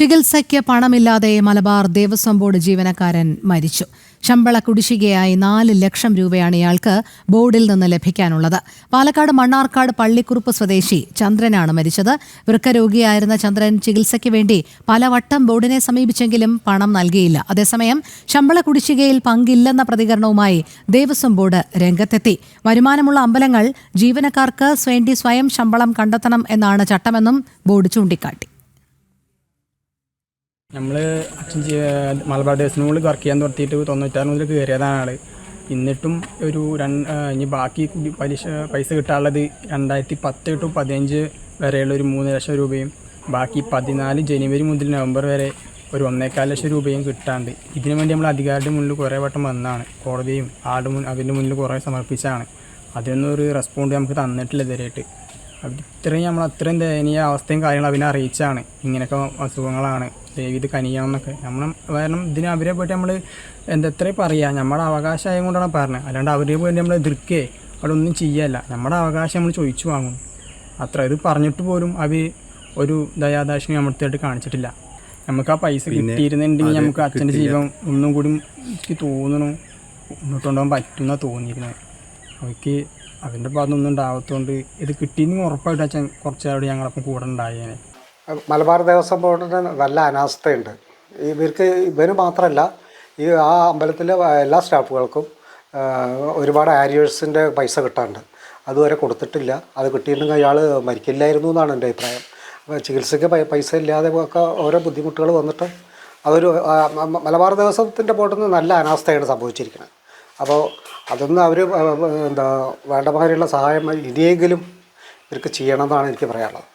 ചികിത്സയ്ക്ക് പണമില്ലാതെ മലബാർ ദേവസ്വം ബോർഡ് ജീവനക്കാരൻ മരിച്ചു. ശമ്പള കുടിശ്ശികയായി നാല് ലക്ഷം രൂപയാണ് ഇയാൾക്ക് ബോർഡിൽ നിന്ന് ലഭിക്കാനുള്ളത്. പാലക്കാട് മണ്ണാർക്കാട് പള്ളിക്കുറുപ്പ് സ്വദേശി ചന്ദ്രനാണ് മരിച്ചത്. വൃക്കരോഗിയായിരുന്ന ചന്ദ്രൻ ചികിത്സയ്ക്ക് വേണ്ടി പലവട്ടം ബോർഡിനെ സമീപിച്ചെങ്കിലും പണം നൽകിയില്ല. അതേസമയം ശമ്പള കുടിശ്ശികയിൽ പങ്കില്ലെന്ന പ്രതികരണവുമായി ദേവസ്വം ബോർഡ് രംഗത്തെത്തി. വരുമാനമുള്ള അമ്പലങ്ങൾ ജീവനക്കാർക്ക് വേണ്ടി സ്വയം ശമ്പളം കണ്ടെത്തണം എന്നാണ് ചട്ടമെന്നും ബോർഡ് ചൂണ്ടിക്കാട്ടി. നമ്മൾ മലബാർ ഡേസിന് മുകളിൽ വർക്ക് ചെയ്യാൻ തുടങ്ങിയിട്ട് തൊണ്ണൂറ്റാറ് മുതൽ കയറിയതാണ് ആൾ എന്നിട്ടും ഒരു രണ്ട് ഇനി ബാക്കി പലിശ പൈസ കിട്ടാനുള്ളത് രണ്ടായിരത്തി പത്ത് ടു പതിനഞ്ച് വരെയുള്ള ഒരു മൂന്ന് ലക്ഷം രൂപയും ബാക്കി പതിനാല് ജനുവരി മുതൽ നവംബർ വരെ ഒരു ഒന്നേക്കാൽ ലക്ഷം രൂപയും കിട്ടാണ്ട്. ഇതിനു വേണ്ടി നമ്മൾ അധികാരിയുടെ മുന്നിൽ കുറേ വട്ടം വന്നതാണ് കോടതിയും ആളുടെ മുൻ അവരുടെ മുന്നിൽ കുറേ സമർപ്പിച്ചാണ്. അതിനൊന്നും ഒരു റെസ്പോണ്ട് നമുക്ക് തന്നിട്ടില്ല ഇതുവരെയായിട്ട്. ഇത്രയും നമ്മൾ അത്രയും ദയനീയ അവസ്ഥയും കാര്യങ്ങളും അവനെ അറിയിച്ചാണ്. ഇങ്ങനെയൊക്കെ അസുഖങ്ങളാണ്. ഇത് കനിയണം എന്നൊക്കെ. നമ്മൾ കാരണം ഇതിന് അവരെ പോയിട്ട് നമ്മൾ എന്തെത്രയും പറയുക നമ്മുടെ അവകാശമായത് കൊണ്ടാണ് പറഞ്ഞത്. അല്ലാണ്ട് അവരെ പോയിട്ട് നമ്മൾ എതിർക്കേ. അവിടെ ഒന്നും ചെയ്യല്ല. നമ്മുടെ അവകാശം നമ്മൾ ചോദിച്ചു വാങ്ങും. അത്ര ഇത് പറഞ്ഞിട്ട് പോലും അവർ ഒരു ദയാദാക്ഷിണ്യം നമ്മളടുത്തായിട്ട് കാണിച്ചിട്ടില്ല. നമുക്ക് ആ പൈസ കിട്ടിയിരുന്നുണ്ടെങ്കിൽ നമുക്ക് അച്ഛന്റെ ജീവൻ ഒന്നും കൂടി എനിക്ക് തോന്നണം മുന്നോട്ട് കൊണ്ടുപോകാൻ പറ്റുന്ന തോന്നിയിരുന്നത്. അവർക്ക് അവന്റെ ഭാഗത്തൊന്നും ഉണ്ടാവാത്തതുകൊണ്ട് ഇത് കിട്ടിയെന്ന് ഉറപ്പായിട്ട് അച്ഛൻ കുറച്ചവിടെ ഞങ്ങളപ്പം കൂടെ ഉണ്ടായേനെ. മലബാർ ദേവസ്വം ബോർഡിന് നല്ല അനാസ്ഥയുണ്ട്. ഇവർക്ക് ഇവന് മാത്രമല്ല ഈ ആ അമ്പലത്തിലെ എല്ലാ സ്റ്റാഫുകൾക്കും ഒരുപാട് ആരിയേഴ്സിന്റെ പൈസ കിട്ടാണ്ട് അതുവരെ കൊടുത്തിട്ടില്ല. അത് കിട്ടിയിട്ടും അയാൾ മരിക്കില്ലായിരുന്നു എന്നാണ് എന്റെ അഭിപ്രായം. ചികിത്സയ്ക്ക് പൈസ ഇല്ലാതെ ഒക്കെ ഓരോ ബുദ്ധിമുട്ടുകൾ വന്നിട്ട് അതൊരു മലബാർ ദേവസ്വത്തിന്റെ ബോർഡിൽ നിന്ന് നല്ല അനാസ്ഥയാണ് സംഭവിച്ചിരിക്കുന്നത്. അപ്പോൾ അതൊന്ന് അവർ എന്താ വേണ്ട മാതിരിയുള്ള സഹായം ഇനിയെങ്കിലും ഇവർക്ക് ചെയ്യണമെന്നാണ് എനിക്ക് പറയാനുള്ളത്.